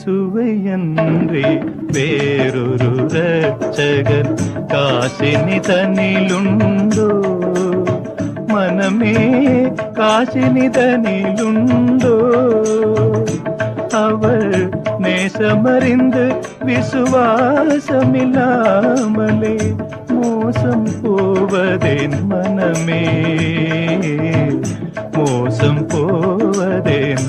இயேசுவையன்றி வேறொரு ரட்சகர் காசினி தன்னிலுண்டோ மனமே காசினி தனிலுண்டோ. அவள் நேசமறிந்து விசுவாசமில்லாமலே மோசம் போவதேன் மனமே. மோசம் போவதேன்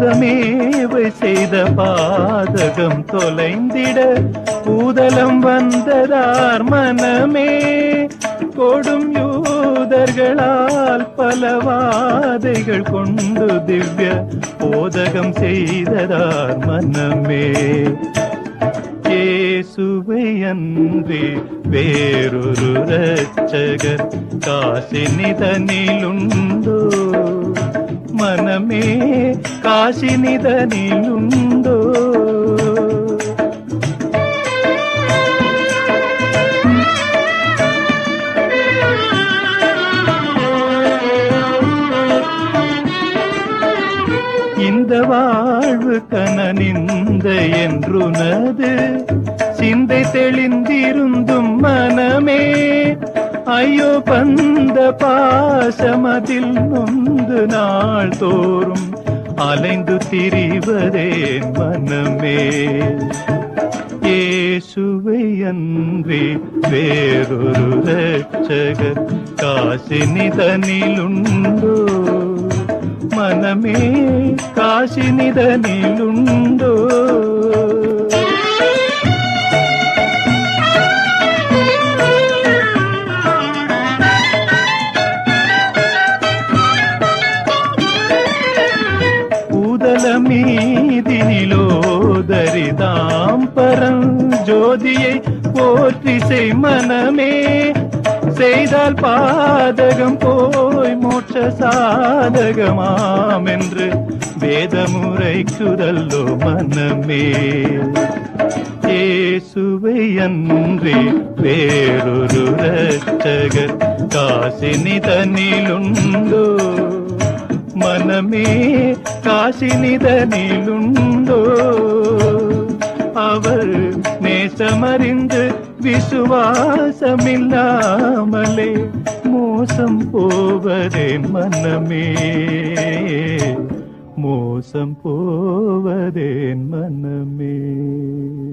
பாதமேவை செய்த பாதகம் தொலைந்திட பூதலம் வந்ததார் மனமே. கொடும் யூதர்களால் பலவாதைகள் கொண்டு திவ்ய போதகம் செய்ததார் மனமே. இயேசுவை அன்றி வேறொரு ரட்சகர் காசினிதனிலுண்டோ மனமே காசினிதனிலுண்டோ இந்த வாழ்வு கனனிந்த என்றுனது சிந்தை தெளிந்திருந்தும் மனமே ஐயோ பந்த பாசமதில் நொந்து நாள் தோறும் அலைந்து திரிவதே மனமே. இயேசுவை அன்றி வேறொரு ரட்சகர் காசினிதனிலுண்டோ மனமே காசினிதனிலுண்டோ பூதல மீதினிலோதரிதாம் ஜோதியை போற்றி செய் மனமே. செய்தால் பாதகம் போய் மோட்ச சாதகமாம் என்று வேதமுறைக்குதல்லோ மனமே. இயேசுவை அன்றி வேறொரு ரட்சகர் காசினி தன்னிலுண்டோ. மனமே காசினிதனிலுண்டோ அவர் நேசமறிந்து விசுவாசமில்லாமலே மோசம் போவதே மனமே. மோசம் போவதேன் மனமே.